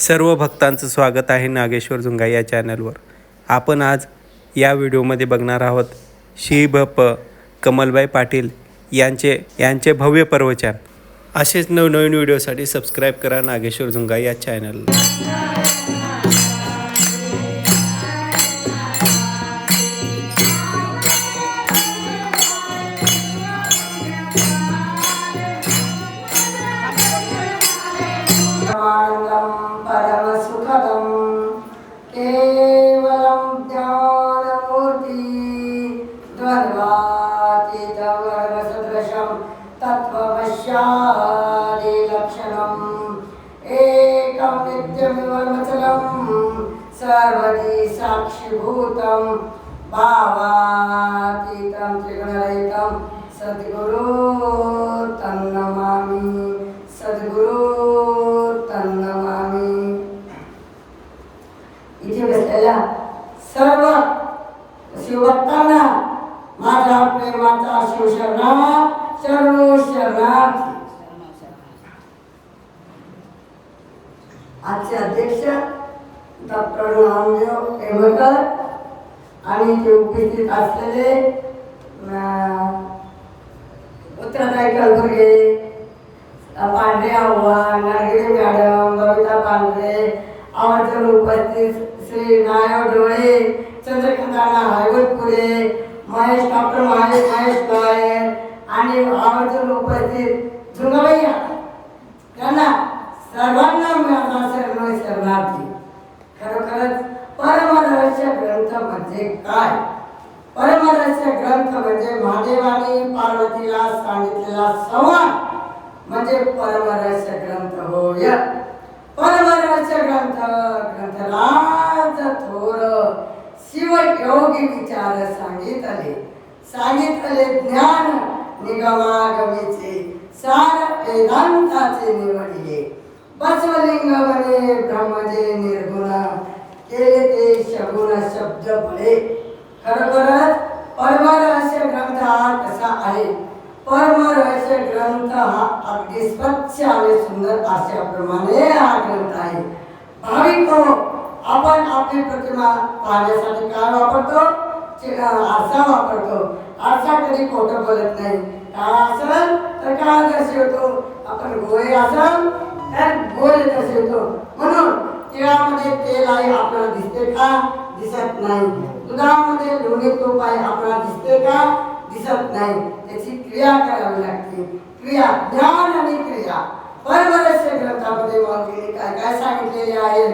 सर्व भक्तांचं स्वागत आहे नागेश्वर झुंगा या चॅनलवर आपण आज या व्हिडिओमध्ये बघणार आहोत श्री भ प कमलबाई पाटील यांचे यांचे भव्य प्रवचन असेच नवनवीन व्हिडिओसाठी सबस्क्राईब करा नागेश्वर झुंगा या चॅनलला परमानन्दं सर्वदी साक्षिभूतं भावातीतं त्रिगुणरहितं सद्गुरु तन्नमामि सद्गुरु तन्नमामि। इथे बसलेल्या सर्व शिवभक्तांना माझा प्रेमाचा शिवशरणा शरणो शरणार्थी आजचे अध्यक्ष डॉक्टर नामदेव हेमकर आणि ते उपस्थित असलेले अं, उत्तराताई पांढरे आव्हा नागरी मॅडम बबिता पांढरे आवर्जून उपस्थित श्री नायव डोळे चंद्रकांताना हायवतपुरे महेश डॉक्टर महेश महेश नायर आणि आवर्जून उपस्थित झुंगाबाई त्यांना सर्वांना माझा शरण शरणार्थी. खरोखरच परमरहस्य ग्रंथ म्हणजे काय? परमरस्य ग्रंथ म्हणजे महादेवाने पार्वतीला सांगितलेला संवाद म्हणजे परमरस्य ग्रंथ होय परमरहस्य ग्रंथ ग्रंथराज थोर शिवयोगी विचार सांगितले सांगितले ज्ञान निगमागमीचे सार वेदांताचे निवडले बसवलिंग म्हणे ब्रह्मजे निर्गुण केले ते शगुण शब्द बळे खरोखरच परमरहस्य ग्रंथ हा कसा आहे परमरहस्य ग्रंथ हा अगदी स्वच्छ आणि सुंदर असल्याप्रमाणे हा ग्रंथ आहे. भाविक आपण आपली प्रतिमा पाहण्यासाठी काय वापरतो? आरसा वापरतो. आरसा कधी खोटं बोलत नाही. काय असल तर काय दर्शवतो आपण गोळे असल तर गोळे दर्शवतो म्हणून तिळामध्ये तेल आहे आपल्याला दिसते का? दिसत नाही. दुधामध्ये लोणी तूप आहे आपल्याला दिसते का? दिसत नाही. त्याची क्रिया करावी लागते. क्रिया ज्ञान आणि क्रिया परमरस्य ग्रंथामध्ये माऊलीने काय काय सांगितलेले आहे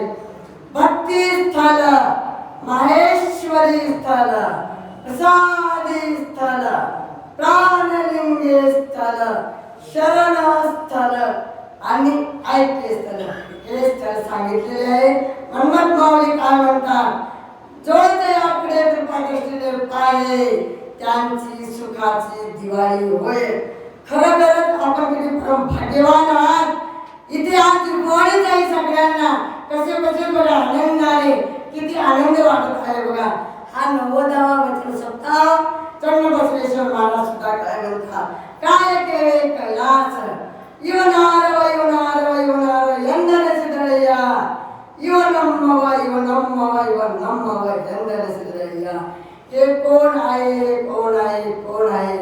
भक्ती स्थल माहेश्वरी स्थल प्रसादी स्थल प्राणलिंगे स्थल शरण स्थल आणि ऐक्य स्थल हे स्थळ सांगितलेले आहे मन्मथ माऊली काय म्हणतात जो आपले कृपादृष्टीने पाहिले त्यांची सुखाची दिवाळी होय खरं खरंच आपण किती परम भाग्यवान आहात इथे आज दिवाळीच आहे सगळ्यांना कसे कसे बघा आनंदाने किती आनंद वाटत आहे बघा हा नव्वदावा वचन सप्ताह चंड बसवेश्वर महाराज सुद्धा काय म्हणतात काय केले कैलास ಇವನಾರವ ಇವನಾರವ ಇವನಾರ ಎಂದೆನಿಸಿದರಯ್ಯ ಇವ ನಮ್ಮವ ಇವ ನಮ್ಮವ ಇವ ನಮ್ಮವ ಎಂದೆನಿಸಿದರಯ್ಯ हे कोण आहे हे कोण आहे कोण आहे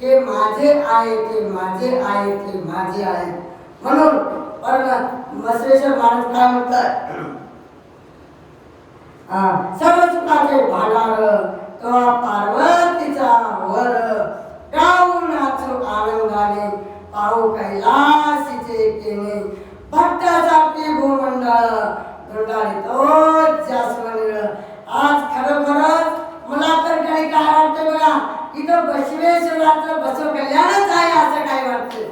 हे माझे आहे ते माझे आहे ते माझे आहे म्हणून परम मसलेश्वर महाराज काय म्हणतात? सर्व सुखाचे भांडार तेव्हा पार्वतीचा वर गाऊ नाचू आनंदाने पाहू कैलासीचे केने भट्टासाठी भूमंडळ दंडाने तोच जास्वंड आज खरोखरच मला तर काही काय वाटतं बघा? इथं बसवेश्वराचं बसव कल्याणच आहे असं काय वाटतं?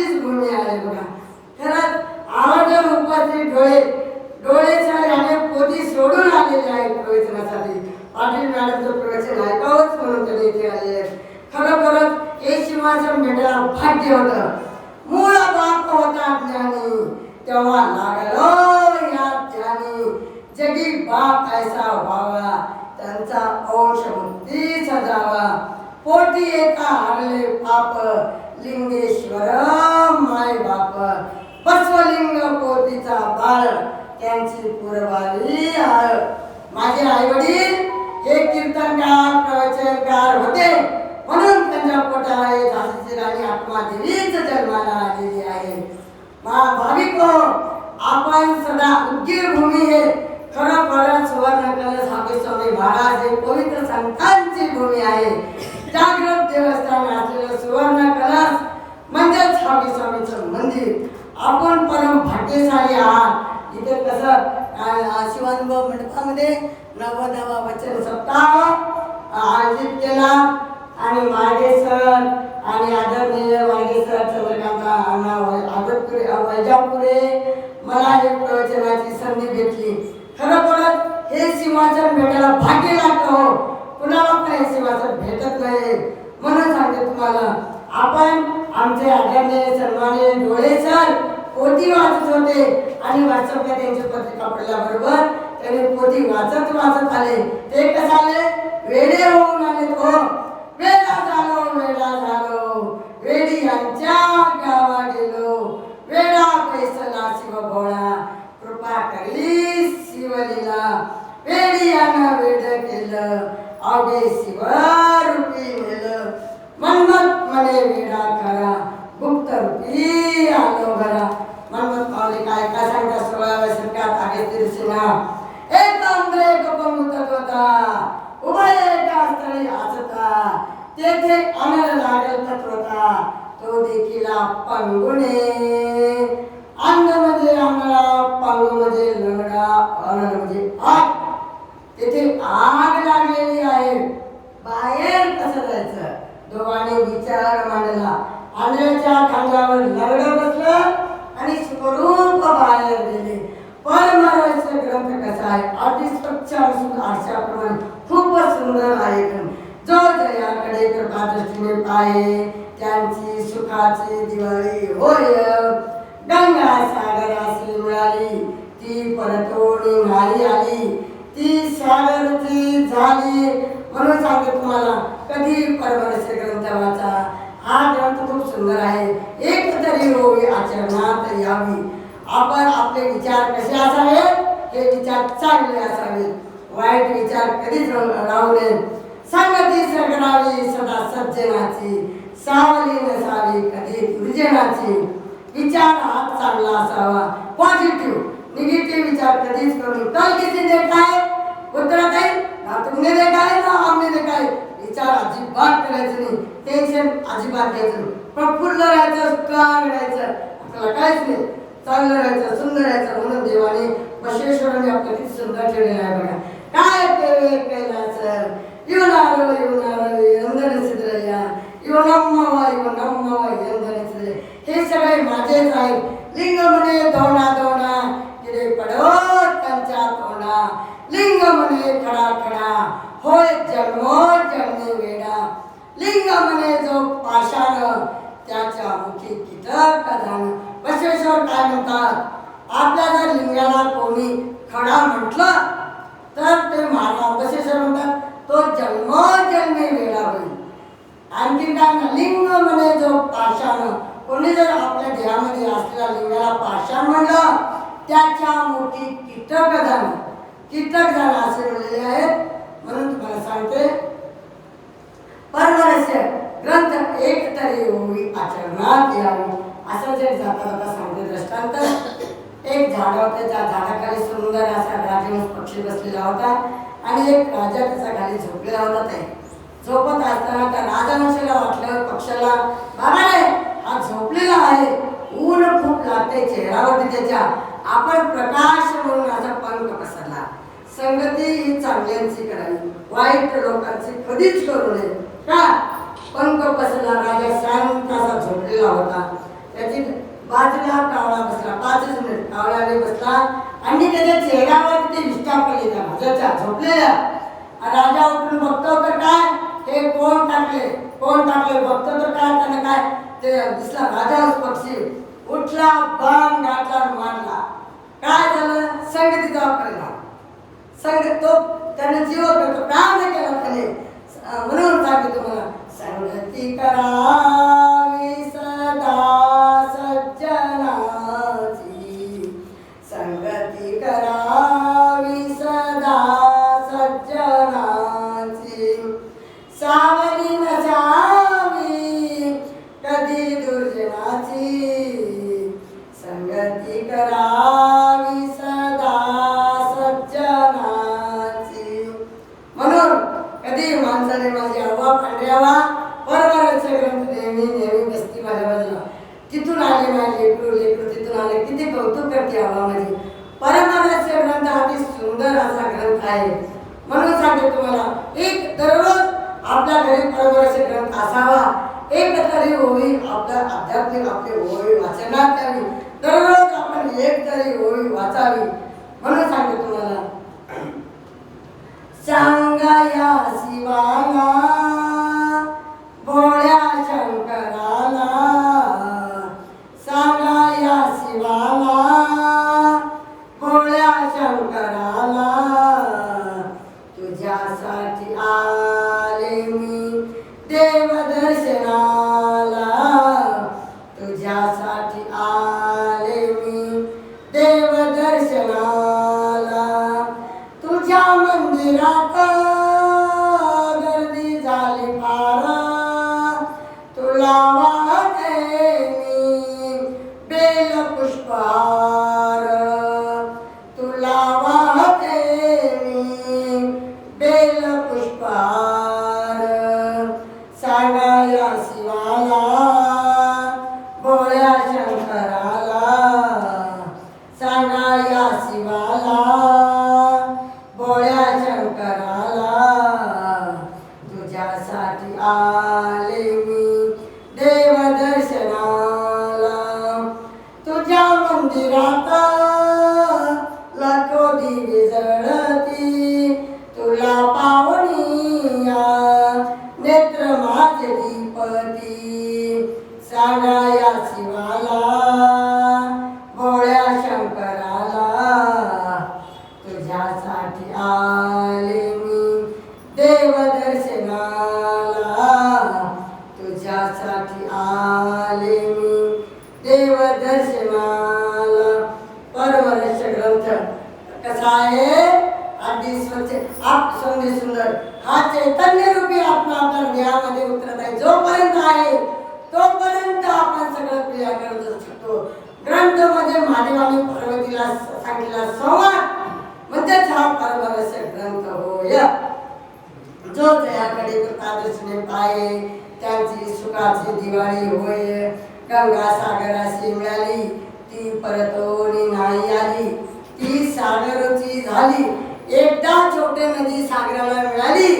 संतांचीच भूमी आहे बघा. खरंच आवड रूपाचे डोळे डोळेच्या याने पोटी सोडून आलेले आहेत प्रवचनासाठी पाटील मॅडमचं प्रवचन ऐकावंच म्हणून त्यांनी इथे आले आहेत. खरोखरच हे शिवाचं भेटायला भाग्य होतं. मूळ बाप होता ज्ञानी. तेव्हा लागलो या ज्ञानी. जगी बाप ऐसा व्हावा त्यांचा अंश मुक्ती जावा. पोटी येता हरले पाप लिंगेश्वर माय बाप. बसवलिंग पोटीचा बाळ त्यांची पुरवाली आळ माझे आई वडील हे कीर्तनकार प्रवचनकार होते. म्हणून त्यांच्या पोटाला हे झाशीची राणी आत्मा देवीच जन्माला आलेली आहे. मा भाविक हो, आपण सदा उद्गीर भूमी हे. खरं खरं सुवर्ण कलश हा स्वामी महाराज हे पवित्र संतांची भूमी आहे. जागृत देवस्थान असलेलं सुवर्ण कलास म्हणजेच स्वामी स्वामीचं मंदिर. आपण परम भाग्यशाली आहात. इथे कसं अं, शिवानुभव मंडपामध्ये नवनवा वचन सप्ताह आयोजित केला. आणि मागे सर आणि आदरणीय मागे सर चंद्रकांत अण्णा आदरपुरे वैजापुरे मला हे प्रवचनाची संधी भेटली. खरोखरच हे सिंहासन भेटायला भाग्य लागतं हो. कुणाला पण हे सिंहासन भेटत नाही म्हणून सांगते तुम्हाला आपण आमचे आदरणीय सन्माननीय डोळे सर पोती वाचत होते. आणि व्हॉट्सअपला त्यांची पत्रिका पडल्याबरोबर त्यांनी पोती वाचत वाचत आले. ते कसं आले? वेडे होऊन आले तो. वेडा झालो वेडा झालो. वेडी यांच्या गावा गेलो. वेडा पैसला शिव भोळा. कृपा करली शिवलीला. वेडी यानं वेड केलं. अवघे शिव रूपी नेलं मनमत मने वेडा खरा गुप्त रूपी आलो घरा मनमत माऊली काय काय सांगता सोळाव्या शतकात आगे तिरसिना एक आंध्र एक पंगुतत होता उभय एका स्थळी असता तेथे अनर लागल तत्वता तो देखील पंगुने अन्नमध्ये अंगडा पंगूमध्ये लंगडा अनमध्ये आग तेथे आग लागलेली आहे बाहेर कसं जायचं? दोघांनी विचार मांडला. आंधळ्याच्या खांद्यावर लंगड बसलं आणि स्वरूप बाहेर गेले. परमारस्य ग्रंथ कसा आहे? अति स्वच्छ असून आरशाप्रमाणे खूपच सुंदर आहे. जो जयाकडे कृपादृष्टीने पाहे त्यांची सुखाची दिवाळी होय. गंगा सागराशी मिळाली ती परतोडी घाली आली. ती सागरची झाली म्हणून सांगते तुम्हाला कधी परमनसे ग्रंथ वाचा हा ग्रंथ खूप सुंदर आहे. एक तरी होवी आचरणात यावी. आपण आपले विचार कसे असावे? हे विचार चांगले असावे. वाईट विचार कधीच राहू नये. संगती सगळावी सदा सज्जनाची. सावली नसावी कधी दुर्जनाची विचार हा चांगला असावा. पॉझिटिव्ह निगेटिव्ह विचार कधीच करून कल किती देत आहे. ना तुमने देखा है विचार अजिबात करायचं नाही टेन्शन अजिबात घ्यायचं नाही प्रफुल्ल राहायचं स्ट्रॉंग राहायचं आपल्याला काहीच नाही चांगलं राहायचं सुंदर राहायचं म्हणून देवाने बसवेश्वराने आपलं किती सुंदर ठेवलेलं आहे बघा काय केले कैलास ಇವನಾರು ಇವನಾರು ಎಂದನಿಸಿದ್ರಯ್ಯ ಇವನಮ್ಮವ ಇವನಮ್ಮವ ಎಂದನಿಸಿದ್ರೆ हे सगळे माझेच आहेत लिंग म्हणे धोणा धोणा किडे पडो त्यांच्या तोंडा लिंग म्हणे खडा खडा म्हणे जो पाषाण त्याच्या मुखी कीटक प्रधान. बसवेश्वर काय म्हणतात? आपल्या जर लिंगाला कोणी खडा म्हटलं? तर ते महाराज बसवेश्वर म्हणतात तो जन्मोजन्मी वेळा होईल. आणखी काय लिंग म्हणे जो पाषाण. कोणी जर आपल्या देहामध्ये असलेल्या लिंगाला पाषाण म्हणलं त्याच्या मोठी कीटक झालं कीटक झालं असे म्हणलेले आहेत म्हणून तुम्हाला सांगते परमरस्य ग्रंथ एक तरी होई आचरणात यावी असं जे जाता जाता सांगते दृष्टांत एक झाड होते त्या झाडाखाली सुंदर असा राजहंस पक्षी बसलेला होता आणि एक राजा त्याचा खाली झोपलेला होता ते झोपत असताना त्या राजहंसाला वाटलं पक्षाला बाबा रे हा झोपलेला आहे. ऊन खूप लागते चेहऱ्यावरती त्याच्या. आपण प्रकाश म्हणून असा पंख पसरला. संगती ही चांगल्यांची करावी वाईट लोकांची कधीच करू नये. का? पंख पसरला. राजा शांत असा झोपलेला होता. त्याची बाजूला कावळा बसला. पाचच मिनिट कावळ्याने बसला. आणि त्याच्या चेहऱ्यावर ते विष्ठा पडली. त्या राजाच्या झोपलेल्या? राजा उठून बघतो तर काय? हे कोण टाकले? कोण टाकले? बघतो तर काय? त्याने काय? ते दिसला राजा पक्षी. उठला बाण गाठला मारला. काय झालं? संगतीचा परिणाम. संग तो त्याने जीव करतो काय नाही केला त्याने? म्हणून सांगितलं मला संगती करा. রাখা आले देवदर्शनाला तुझ्यासाठी आले मी देव परमरश ग्रंथ. कसा आहे? अगदी स्वच्छ. आप सुंदर सुंदर. हा चैतन्य रूपी आत्मा आपल्या देहामध्ये उतरत आहे. जोपर्यंत आहे तोपर्यंत आपण सगळं क्रिया करत असतो ग्रंथमध्ये महादेवाने पार्वतीला सांगितला संवाद म्हणजेच हा परमरस ग्रंथ होय. जो जयाकडे कृतादर्शने पाये त्यांची सुखाची दिवाळी होय. गंगा सागराशी मिळाली ती परतोनी नाही आली. ती सागरची झाली. एकदा छोटे नदी सागराला मिळाली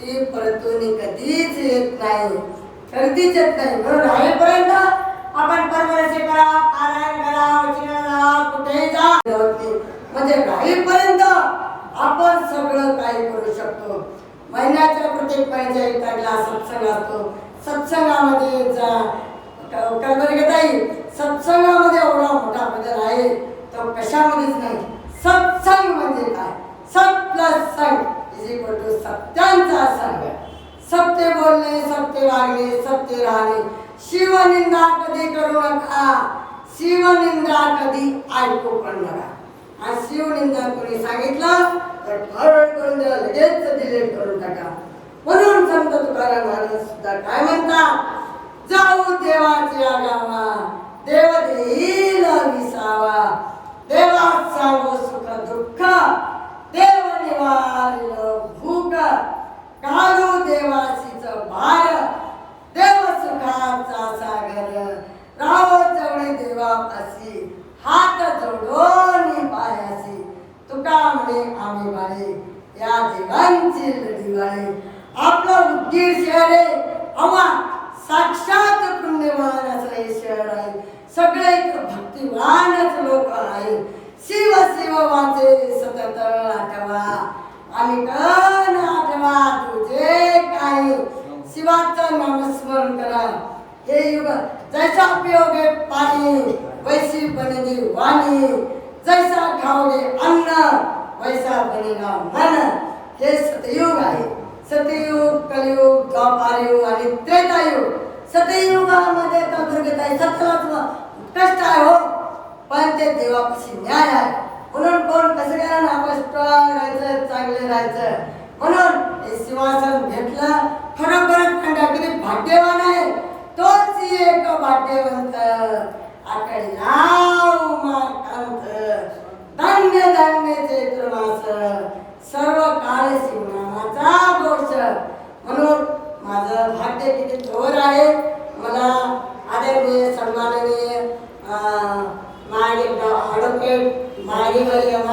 ती परतोनी कधीच येत नाही. कधीच येत नाही. म्हणून राहीपर्यंत आपण परमरसे करा पारायण करा वचन करा कुठेही जा म्हणजे राहीपर्यंत आपण सगळं शकतो महिन्याच्या प्रत्येक पंचायत तारखेला सत्संग असतो. सत्संगामध्ये जा येईल. सत्संगामध्ये एवढा मोठा बदल आहे तो कशामध्येच नाही. सत्संग म्हणजे काय? सत प्लस संग इज इक्वल टू सत्यांचा संग सत्य बोलणे सत्य वागणे सत्य राहणे. शिवनिंदा कधी करू नका? शिवनिंदा कधी ऐकू पण नका. आणि शिवनिंदा कोणी सांगितलं? तर फॉरवर्ड करून द्या लगेच डिलीट करून टाका. म्हणून संत तुकाराम महाराज सुद्धा काय म्हणतात जाऊ देवाच्या गावा देव देईल विसावा. देवात सांगू सुख दुःख देव निवारिल भूक. कालू देवासीच भार देव सुखाचा सागर. राव जवळे देवापासी हात तुका आम्ही बाळे या देवांची दिवाळे आपला उद्गीर शहर आहे अवा साक्षात पुण्यवान असं हे शहर आहे सगळे इथं भक्तिवानच लोक आहे शिव शिव वाचे सतत आठवा आणि कण आठवा तुझे काय शिवाचं नामस्मरण करा हे युग जैसा उपयोग आहे पाणी वैशी बनली वाणी जैसा खाओगे अन्न वैसा बनेगा मन हे सतयुग आहे. सतयुग कलयुग द्वापारयुग आणि त्रेतायुग. सतयुगामध्ये तर आहे सतरात कष्ट आहे हो. पण ते देवापाशी न्याय आहे. म्हणून कोण कसं करा आपण स्ट्रॉंग राहायचं चांगले राहायचं? म्हणून हे सिंहासन घेतलं खरोखरच खंडा भाग्यवान आहे. तोच एक भाग्यवंत. आकडे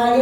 ആകെ